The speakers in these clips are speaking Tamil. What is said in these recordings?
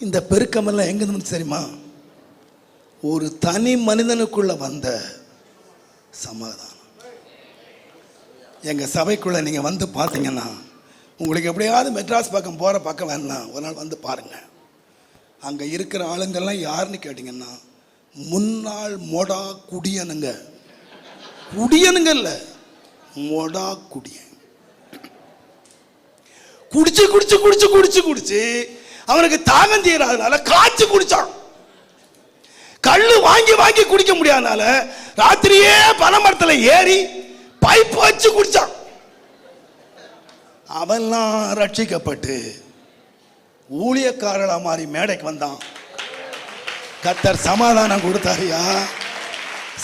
இந்த பெருக்கமெல்லாம் எங்கே இருந்து தெரியுமா? ஒரு தனி மனிதனுக்குள்ள வந்த சமாதானம். எங்கள் சபைக்குள்ளே நீங்கள் வந்து பார்த்தீங்கன்னா உங்களுக்கு எப்படியாவது மெட்ராஸ் பக்கம் போகிற பக்கம் வேணாம் ஒரு நாள் வந்து பாருங்கள் அங்கே இருக்கிற ஆளுங்கள்லாம் யாருன்னு கேட்டிங்கன்னா முன்னாள் மொடா குடியனுங்க. குடியனுங்க இல்லை மொடா குடியன். குடிச்சு குடிச்சு குடிச்சு குடிச்சு குடிச்சு அவனுக்கு தாகம் தீராதனால காய்ச்சி குடிச்சான். கல் வாங்கி வாங்கி குடிக்க முடியாதனால ராத்திரியே பனைமரத்துல ஏறி பைப் வச்சு குடிச்சான். அவன்லாம் ரட்சிக்கப்பட்டு ஊழியக்காரளா மாறி மேடைக்கு வந்தான். கத்தர் சமாதானம் கொடுத்தாரியா?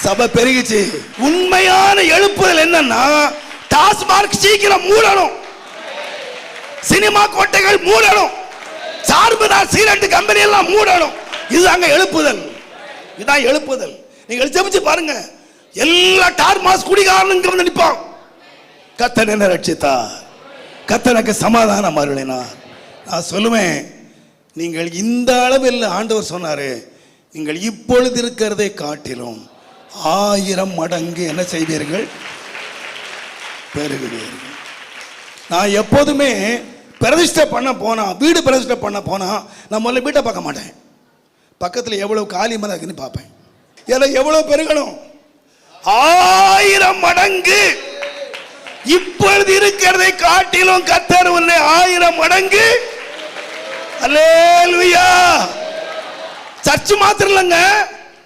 சபை பெருகிச்சு. உண்மையான எழுப்புதல் என்னன்னா டாஸ்மார்க் சீக்கிரம் மூடணும். சினிமா கோட்டைகள் மூடணும். சார்புதார் சீரட்டு கம்பெனி எல்லாம் மூடணும். இதுதாங்க எழுப்புதல். இதுதான் எழுப்புதல். நீங்க ஜெபிச்சு பாருங்க. எல்லா டார் மாஸ் குடிகாரனுங்க வந்து நிற்பான் கத்தன் என்ன ரட்சித்தா கத்தனுக்கு சமாதானம் அருளினார். நான் சொல்லுவேன் நீங்கள் இந்த அளவில் ஆண்டவர் சொன்னாரு நீங்கள் இப்பொழுது இருக்கிறதை காட்டிலும் ஆயிரம் மடங்கு என்ன செய்வீர்கள்? பெறுகிறீர்கள் நான் எப்போதுமே பிரதிஷ்டை பண்ண போனா வீடு பிரதிஷ்டை பண்ண போனா நான் முதல்ல வீட்டை பார்க்க மாட்டேன். பக்கத்தில் எவ்வளவு காலி மரம் இருக்குன்னு பார்ப்பேன். இதில் எவ்வளவு பெருகணும்? ஆயிரம் மடங்கு. இப்பொழுது இருக்கிறதை காட்டிலும் கத்தர் உன்னை ஆயிரம் மடங்கு. அல்லேலூயா சர்ச் மாத்திரம் இல்லைங்க.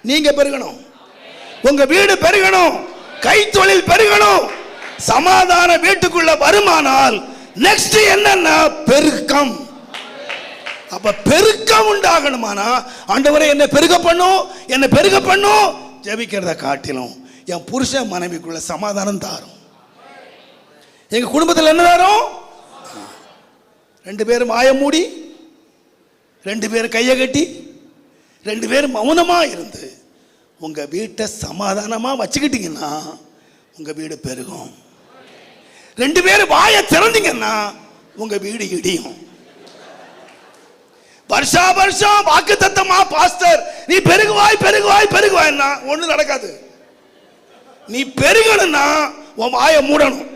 நீங்க பெருகணும். உங்க வீடு பெருகணும். கைத்தொழில் பெருகணும். சமாதான வீட்டுக்குள்ள வருமானால் நெக்ஸ்ட் என்னன்னா பெருக்கம். அப்ப பெருக்கம் உண்டாகணுமானா ஆண்டவரை என்ன பெருக பண்ணும் என்ன பெருக பண்ணும் ஜெபிக்கிறத காட்டிலும் என் புருஷன் மனைவிக்குள்ள சமாதானம் தாரும். எங்க குடும்பத்தில் என்ன தாரும்? ரெண்டு பேரும் வாய மூடி ரெண்டு பேரும் கையை கட்டி ரெண்டு பேரும் மௌனமா இருந்து உங்க வீட்டை சமாதானமா வச்சுக்கிட்டீங்கன்னா உங்க வீடு பெருகும். ரெண்டு பேரும் வாயை திறந்தீங்கன்னா உங்க வீடு இடியும். வருஷா வருஷம் வாக்கு தத்தமா பாஸ்டர் நீ பெருகுவாய் பெருகுவாய் பெருகுவாய்னா ஒண்ணு நடக்காது. நீ பெருகணும்னா உன் வாயை மூடணும்.